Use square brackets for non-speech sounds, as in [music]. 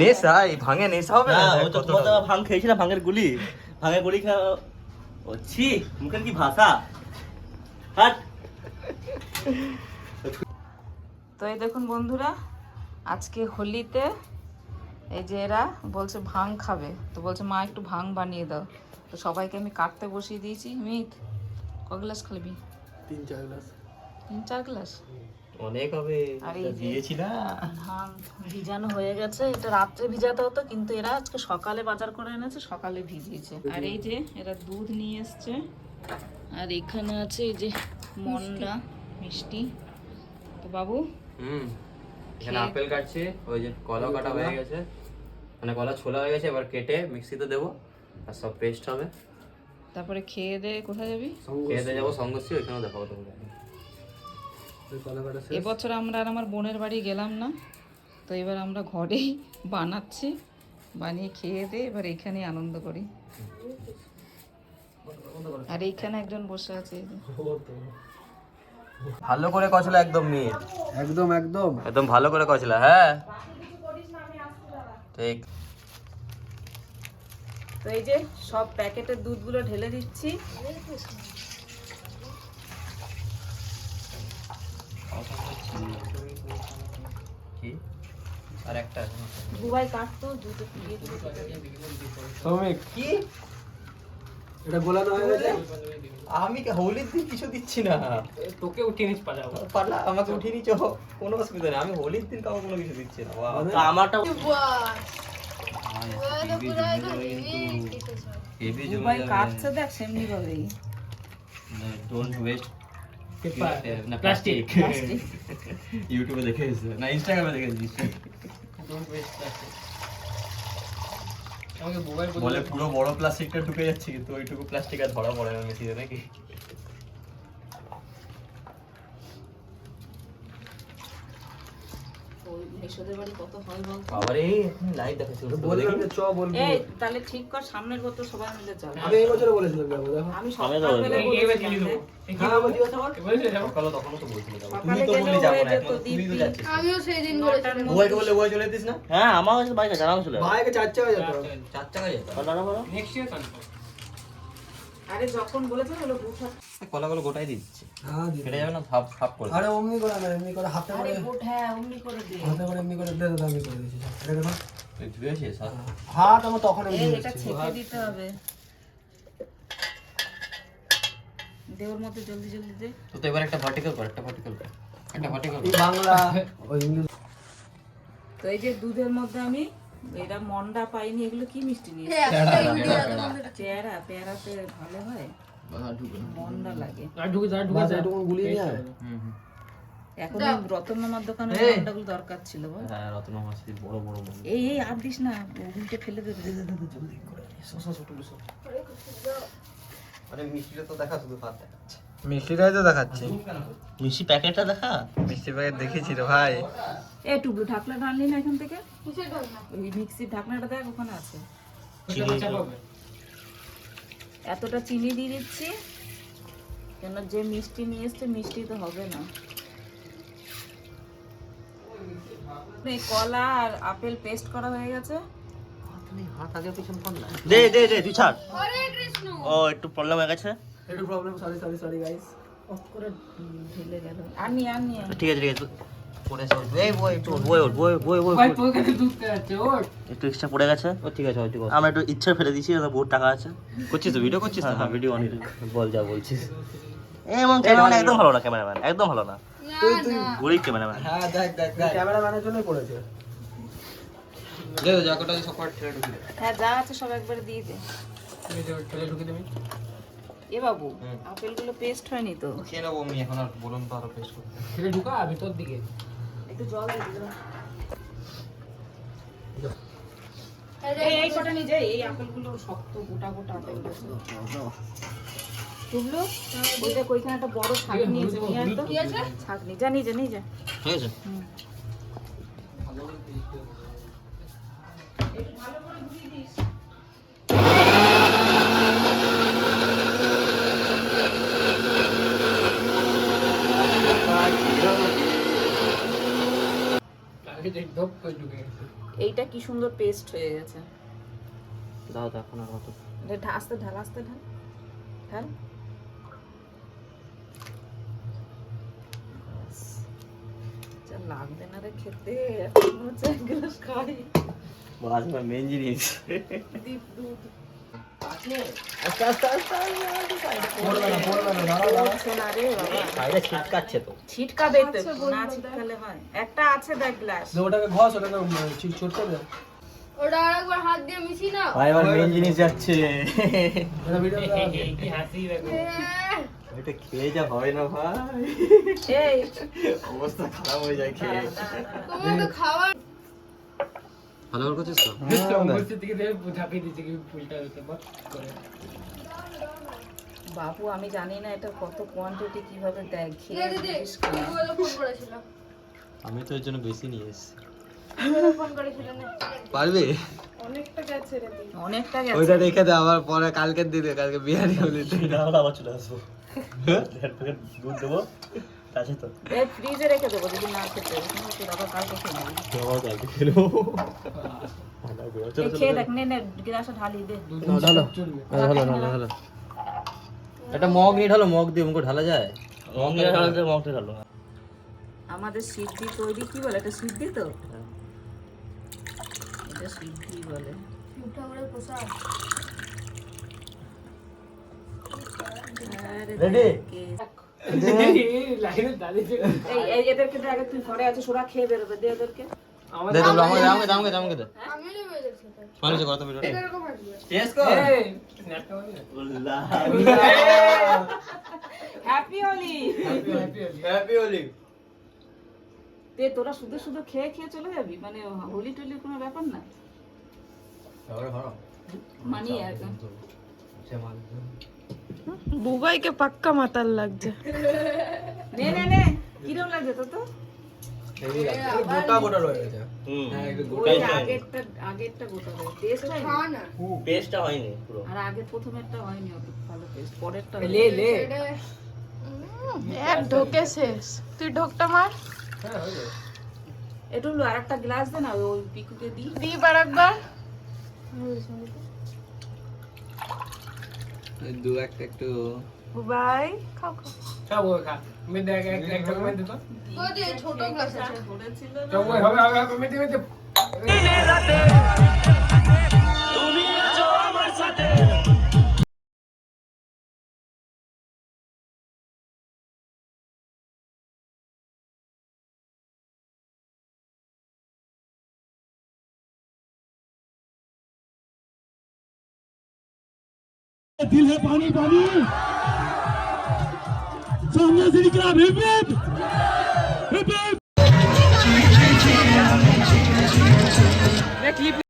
নেশা এই ভাঙে নেশা হবে না না? ও তো কত তোমার তো টাকা? ভাঙ খেয়েছিলাম ভাঙের গুলি। ভাঙের গুলি খা ও ছি মুখের কি ভাষা? হাট। তো এই দেখুন বন্ধুরা আজকে হোলিতে এই যে এরা বলছে ভাং খাবে। তো বলছে মা একটু ভাং বানিয়ে দাও। তো সবাইকে আমি কাটতে বসিয়ে দিয়েছি। মিত ক গ্লাস খাবি? তিন চার গ্লাস। তিন চার গ্লাস? অনেক হবে দিয়েছি না ভিজানো হয়ে গেছে এটা রাত্রে ভিজাতে হতো কিন্তু এরা আজকে সকালে বাজার করে এনেছে সকালে ভিজিয়েছে। আর এই যে এরা দুধ নিয়ে এসছে আর এখানে আছে এই যে মন্ডা মিষ্টি। তো বাবু হুম এখানে আপেল কাটছে ওই যে কলা কাটা হয়ে গেছে। মানে কলা ছোলা হয়ে গেছে এবার কেটে মিক্সিতে দেবো আর সব পেস্ট হবে। তারপরে খেয়ে দে কোথায় যাবি? খেতে যাব সঙ্গশ্রী ওইখানেও দেখাবো তোমাকে। এবছর আমরা আর আমার বোনের বাড়ি গেলাম না তো এবার আমরা ঘরেই বানাচ্ছি বানিয়ে খেয়ে দিয়ে এবার এখানেই আনন্দ করি। আর এইখানে একজন বসে আছে। ভালো করে কষলা একদম মেয়ে একদম একদম। একদম ভালো করে কষলা হ্যাঁ? ঠিক। তো এই যে সব প্যাকেটের দুধগুলো ঢেলে দিচ্ছি। কি? আর একটা আছে। কাটতো দুটো দিয়ে দিল শ্রমিক কি? এটা গোলানো হয়ে গেছে? আমি হোলির দিন কিছু দিচ্ছি না। তোকে উঠিয়ে নিচ পাঠাবো পারলা আমাকে উঠিয়ে নিচ্ছ কোনো অসুবিধা নেই। আমি হোলির দিন কাউকে কোনো কিছু দিচ্ছি না। তো আমারটা হেভি দুবাই কাটছে দেখ সেমনি ভাবেই ডোন্ট ওয়েস্ট [laughs] না প্লাস্টিক ইউটিউবে দেখে না ইনস্টাগ্রামে দেখে মোবাইল বলে পুরো বড় প্লাস্টিকটা ঢুকে যাচ্ছে কিন্তু ওইটুকু প্লাস্টিক আর ধরা পড়ে না মেশিনে নাকি ওই বাড়ি কত হয় বলতো বাবারে লাইট দেখাচ্ছে বললাম যে চ বলবি। এই তাহলে ঠিক কর সামনের বোতল সবাই মিলে চল। আমি এই বছরে বলেছিলাম যাব দেখো। আমি সামনে যাব। সকালবেলা বলেছিলাম যে, হ্যাঁ আমার জিজ্ঞাসা কর সকালে তখনও তো বলছিল যাব। তুমি তো গেলেও যাব না যেত, একমাত্র তো যাচ্ছিস। আমিও সেই দিন বলে বুয়াই চলে দিস না? হ্যাঁ আমার কাছে বাইক আছে আরাম চার চাকা যেত চার টাকায় যেত দাঁড়া বলো আরে যখন বুট কলাগুলো গোটাই দিচ্ছে। হ্যাঁ। ফেটে যাবে না? ভাব ভাব করে আরে অমনি করে না এমনি করে হাতে আরে করে বুট হ্যাঁ অমনি করে দে হাতে করে এমনি করে দে দাদা আমি করে দিয়েছি। এটা দেখো। তুই ধুয়েছিস হাত? হাত আমার তখন এমনি এটা ছেঁকে দিতে হবে। দে ওর জলদি জলদি দে। তো তো এবার একটা ভার্টিক্যাল কর একটা ভার্টিক্যাল কর। একটা ভার্টিক্যাল বাংলা ওই ইংলিশ তো এই যে দুধের মধ্যে আমি এটা মন্ডা পাইনি এগুলো কি মিষ্টি নিয়ে পেয়ারা পেয়ারাতে ভালো হয়? মন্ডা লাগে। বাস এটুকু গুলিয়ে নিয়ে আয়। হুম হুম। এখন রতন মামার দোকানে মন্ডাগুলো দরকার ছিল হ্যাঁ রত্ন বড় বড় এই এই আর দিস না ফেলে দেবে আরে মিষ্টিটা তো দেখা শুধু হাত দেখাচ্ছে। মিষ্টিটাই তো দেখাচ্ছি। মিষ্টি প্যাকেটটা দেখা? মিষ্টি প্যাকেট দেখেছি রে ভাই। এই টুবলু ঢাকনা ঢাললি না এখান থেকে? ওই মিক্সির ঢাকনাটা দেখ ওখানে আছে। এতটা চিনি দিয়ে দিচ্ছি কেন যে মিষ্টি নিয়ে এসছে মিষ্টি তো হবে না। এই কলা আর আপেল পেস্ট করা হয়ে গেছে। হাত আগে পিছন কর না দে দে দে তুই ছাড়। কৃষ্ণ। ও একটু প্রবলেম হয়ে গেছে। একটু problem sorry sorry sorry guys off করে উম, ঢেলে গেল। আনি আনি আনি। ঠিক আছে ঠিক আছে। পড়ে এই বই একটু বই ওঠ বই বই বই একটু এক্সট্রা পড়ে গেছে ও ঠিক আছে হয়তো আমরা একটু ইচ্ছা ফেলে দিয়েছি বহুত টাকা আছে করছিস তো ভিডিও করছিস হ্যাঁ হ্যাঁ ভিডিও অন বল যা বলছিস এমন ক্যামেরাম্যান একদম ভালো না ক্যামেরাম্যান একদম ভালো না তুই তুই গরিব ক্যামেরাম্যান হ্যাঁ দেখ দেখ দেখ ক্যামেরাম্যানের জন্যই করেছে দে যা সব কটা ঠেলে ঢুকিয়ে হ্যাঁ যা আছে সব একবারে দিয়ে দে ঠেলে ঢুকিয়ে দেবি এ বাবু। আপেলগুলো পেস্ট হয়নি তো? খেয়ে নেব আমি এখন আর বলুন তো আরও পেস্ট করতে ঠেলে ঢুকা ভিতর দিকে। একটু জল দিয়ে এই কটা নিয়ে যাই এই আপেলগুলো শক্ত গোটা গোটা আপেল টুবলু ওই দেখ ওইখানে একটা বড় ছাকনি আছে নিয়ে আয় তো। ছাকনি যা নিয়ে যা নিয়ে যা। আছে হুম। এইটা কি সুন্দর পেস্ট হয়ে গেছে। দাও দাও এখন আর কত? এটা ঢা- আস্তে ঢাল আস্তে ঢাল। ঢাল। লাগবে না রে খেতে এখন মনে হচ্ছে এক গ্লাস খাই। মাছ না মেন জিনিস দীপ দুধ। আস্তে আস্তে আস্তে পড়বে না পড়বে না দাঁড়াও দাঁড়াও ছিটকাচ্ছে তো। ছিটকাবে তো। না ছিটকালে হয়। একটা আছে দেখ গ্লাস। ওটাকে ঘষ ওটাকে ছি- দে ওটা আরেকবার হাত দিয়ে মিশি না ভাই এবার মেন জিনিস যাচ্ছে। এটা ভিডিও এটা খেয়ে যা হবে না ভাই। এই। অবস্থা খারাপ হয়ে যায় খেয়ে। তোমার তো খাবার ভালো করে করছিস তো? দিয়ে বাবু আমি জানি না এটা কত কোয়ান্টিটি কীভাবে দেয় খেয়ে করেছিল। আমি তো এর জন্য বেশি নিয়ে এসেছি। ফোন করেছিল পারবে? অনেকটা গেছে রে দিদি। অনেকটা গেছে। ওইটা রেখে দে আবার পরে কালকে দিবে কালকে বিহারি হলে [laughs] না আবার চলে আসব। দুধ দেবো। আছে তো। এই ফ্রিজে রেখে দেবো যদি না খেতে আবার কালকে খেয়ে নিবি। আবার কালকে খেলব এই খেয়ে দেখ নে নে গ্লাসে ঢালি দে। ঢালো। ঢালো ঢালো ঢালো। একটা মগ নিয়ে ঢালো মগ দিয়ে মুখে ঢালা যায়? মগটা ঢালো আমাদের সিদ্ধি তৈরি কি বলে? এটা সিদ্ধি তো? এটা সিদ্ধি বলে। তোরা শুধু শুধু খেয়ে খেয়ে চলে যাবি? মানে হোলি টলি কোনো ব্যাপার না। মানি একদম। বুবাইকে পাক্কা মাতাল লাগছে। নে নে নে কিরম লাগছে তো? তো গোটা গোটা রয়ে গেছে। হুম। হ্যাঁ, একটু হয় আর ঢোকে শেষ তুই ঢোকটা মার। হ্যাঁ হয়ে। একটু আর একটা গ্লাস দে না ওই পিকুকে দি। দিই বার একবার। দু একটা একটু বুবাই খাও খাও। খাব খা। মেয়ে দেখ এক এক ডকুমেন্ট দিত ছোট গ্লাস আছে। হবে दिल है पानी पानी। सामने से निकला रिपीट हिप क्लिप